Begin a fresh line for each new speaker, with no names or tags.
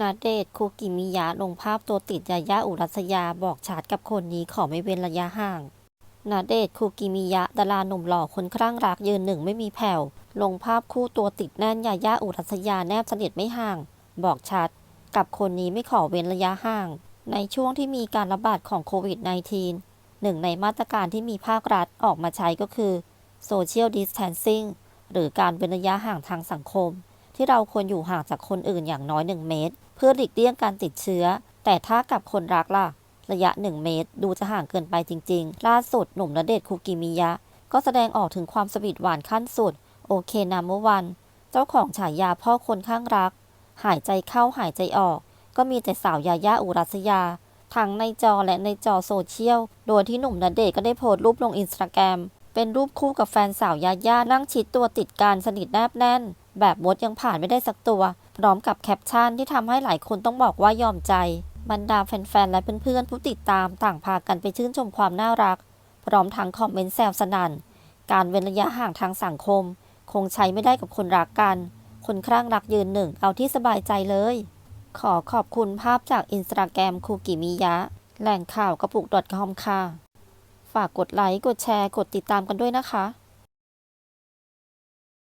นาเดชคุกิมิยะลงภาพตัวติดยายาอุรัสยาบอกชาร์จกับคนนี้ขอไม่เว้นระยะห่างนาเดชคุกิมิยะดาราหนุ่มหล่อคนคลั่งรักยืนหนึ่งไม่มีแผ่ว ลงภาพคู่ตัวติดแน่นยายาอุรัสยาแนบสนิทไม่ห่าง บอกชัด กับคนนี้ไม่ขอเว้นระยะห่าง ในช่วงที่มีการระบาดของโควิด -19 หนึ่งในมาตรการที่มีภาครัฐออกมาใช้ก็คือ Social Distancing หรือการเว้นระยะห่างทางสังคม ที่เราควรอยู่ห่างจากคนอื่นอย่างน้อย 1 เมตร เพื่อหลีกเลี่ยงการติดเชื้อ แต่ถ้ากับคนรักล่ะ ระยะ 1 เมตร ดูจะห่างเกินไปจริง ๆ ล่าสุดหนุ่มณเดชน์คุกิมิยะ ก็แสดงออกถึงความสวีทหวานขั้นสุด โอเคนาเมื่อวัน เจ้าของฉายาพ่อคนข้างรัก หายใจเข้าหายใจออก ก็มีแต่สาวยายาอุรัสยาทั้งในจอและในจอโซเชียล โดยที่หนุ่มณเดชน์ก็ได้โพสต์รูปลงอินสตาแกรม เป็นรูปคู่กับแฟนสาวยาย่านั่งชิดตัวติดกันสนิทแนบแน่น แบบมดยังผ่านไม่ได้สักตัว พร้อมกับแคปชั่นที่ทำให้หลายคนต้องบอกว่ายอมใจ บรรดาแฟนๆ และเพื่อนๆ ผู้ติดตามต่างพากันไปชื่นชมความน่ารัก พร้อมทั้งคอมเมนต์แซวสนั่น การเว้นระยะห่างทางสังคม คงใช้ไม่ได้กับคนรักกัน คนคลั่งรักยืนหนึ่งเอาที่สบายใจเลย ขอขอบคุณภาพจากอินสตาแกรมคูกิมิยะ แหล่งข่าวกระปุก .com ค่ะ ฝากกดไลค์ กดแชร์ กดติดตามกันด้วยนะคะ